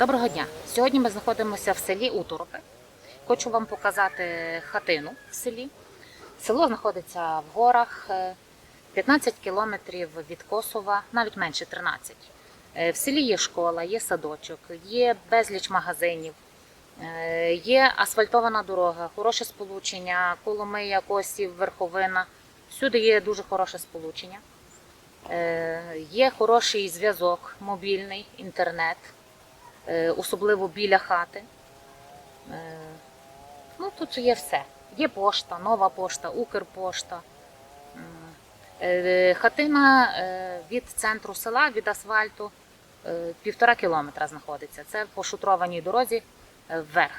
Доброго дня! Сьогодні ми знаходимося в селі Уторопи. Хочу вам показати хатину в селі. Село знаходиться в горах, е, 15 кілометрів від Косова, навіть менше 13. Е, В селі є школа, є садочок, є безліч магазинів, е, є асфальтована дорога, хороше сполучення, Коломия, Косів, Верховина. Всюди є дуже хороше сполучення. Е, Є хороший зв'язок, мобільний, інтернет, е, особливо біля хати. Е, Ну, тут є все. Є пошта, нова пошта, Укрпошта. Е, Хатина е, від центру села, від асфальту, е, півтора кілометра знаходиться. Це по шутрованій дорозі е, вверх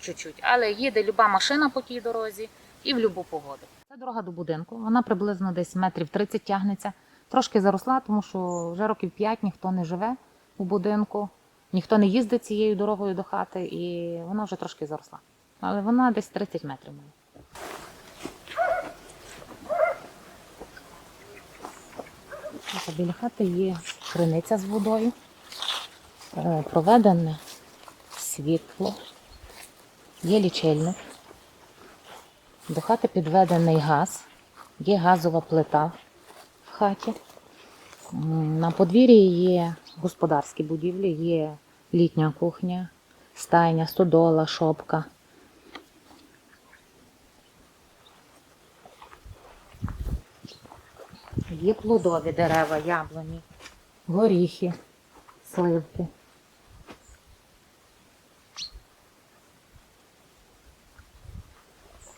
чуть-чуть. Але їде люба машина по тій дорозі і в любу погоду. Це дорога до будинку. Вона приблизно десь метрів 30 тягнеться. Трошки заросла, тому що вже років 5 ніхто не живе у будинку, ніхто не їздить цією дорогою до хати, і вона вже трошки заросла. Але вона десь 30 метрів має. Ось Біля хати є криниця з водою, е, проведене світло, є лічильник. До хати підведений газ, є газова плита в хаті. На подвір'ї є господарські будівлі, є літня кухня, стайня, стодола, шопка. Є плодові дерева, яблуні, горіхи, сливки.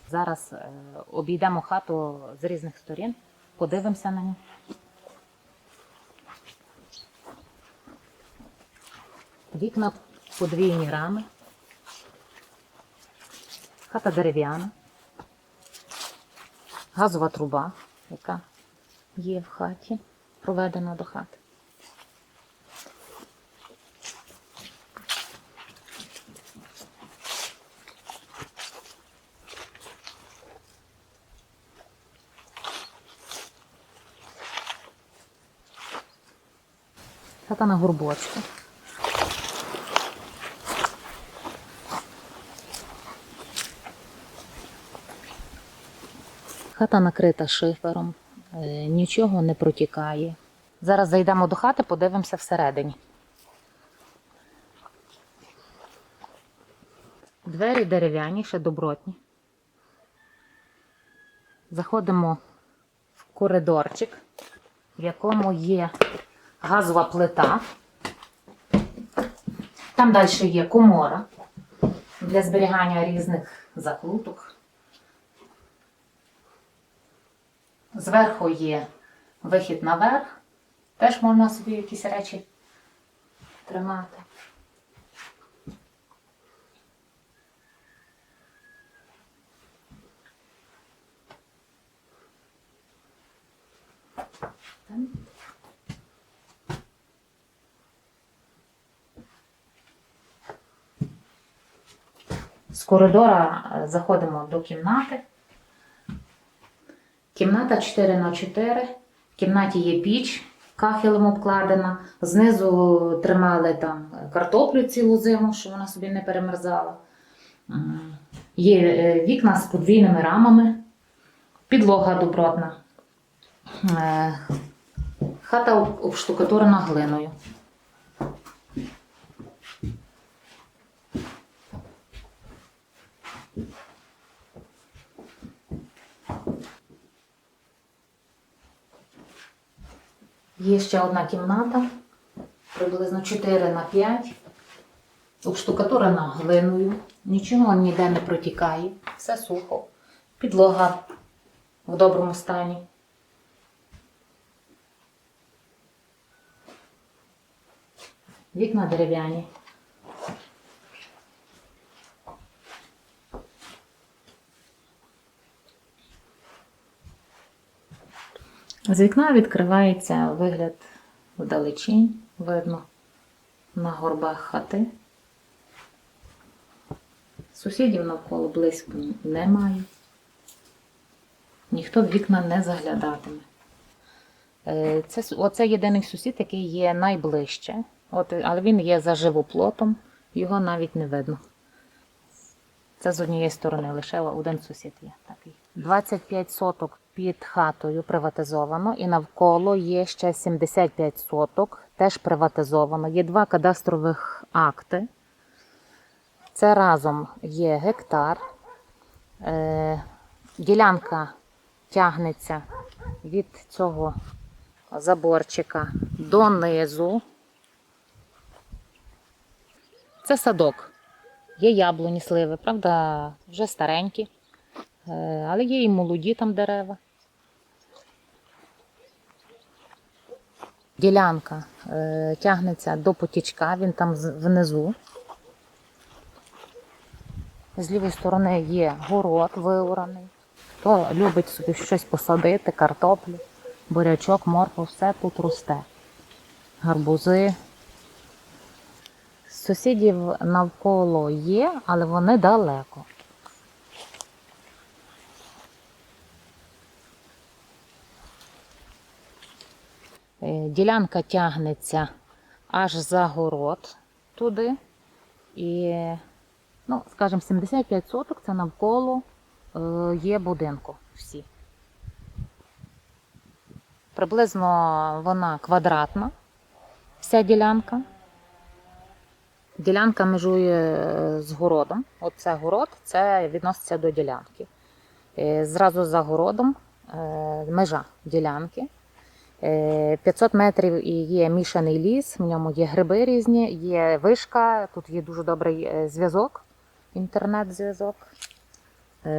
Зараз е, обійдемо хату з різних сторін, подивимося на нього. Вікна подвійні рами. Хата дерев'яна. Газова труба, яка є в хаті, проведена до хати. Хата на горбочку. Хата накрита шифером, е, нічого не протікає. Зараз зайдемо до хати, подивимося всередині. Двері дерев'яні, ще добротні. Заходимо в коридорчик, в якому є газова плита. Там далі є комора для зберігання різних закруток. Зверху є вихід наверх. Теж можна собі якісь речі тримати. З коридора е, заходимо до кімнати. Кімната 4 на 4 В кімнаті є піч, кахелем обкладена. Знизу тримали там картоплю цілу зиму, щоб вона собі не перемерзала. Є е, вікна з подвійними рамами, підлога добротна. Е, Хата обштукатурена глиною. Є ще одна кімната, приблизно 4 на 5, обштукатурена глиною, нічого ніде не протікає, все сухо, підлога в доброму стані. Вікна дерев'яні. З вікна відкривається вигляд вдалечінь, видно на горбах хати. Сусідів навколо близько немає. Ніхто в вікна не заглядатиме. Е, Це, оце єдиний сусід, який є найближче. От, але він є за живоплотом, його навіть не видно. Це з однієї сторони лише один сусід є такий. 25 соток під хатою приватизовано, і навколо є ще 75 соток, теж приватизовано. Є два кадастрових акти. Це разом є гектар. Е, ділянка тягнеться від цього заборчика донизу. Це садок. Є яблуні сливи, правда, вже старенькі, Е, але є і молоді там дерева. Ділянка е, тягнеться до потічка, він там внизу. З лівої сторони є город виораний. Хто любить собі щось посадити, картоплю, бурячок, моркву, все тут росте. Гарбузи. Сусідів навколо є, але вони далеко. Ділянка тягнеться аж за город туди. І, ну, скажімо, 75 соток це навколо е, є будинку всі. Приблизно вона квадратна, вся ділянка. Ділянка межує е, з городом. Оце город, це відноситься до ділянки. Е, Зразу за городом е, межа ділянки. Е, 500 метрів і є мішаний ліс, в ньому є гриби різні, є вишка, тут є дуже добрий е, зв'язок, інтернет-зв'язок. Е,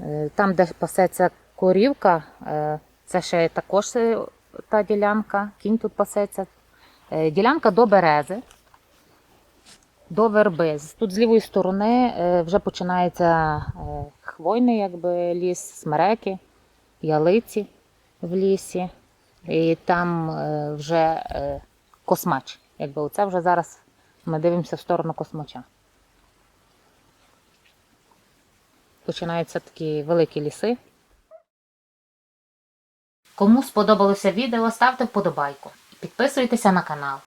е, Там, де пасеться корівка, е, це ще також е, та ділянка, кінь тут пасеться. Е, Ділянка до берези, до верби. Тут з лівої сторони е, вже починається е, хвойний якби, ліс, смереки, ялиці в лісі. І там е, вже е, космач. Якби оце вже зараз ми дивимося в сторону космача. Починаються такі великі ліси. Кому сподобалося відео, ставте вподобайку. Підписуйтеся на канал.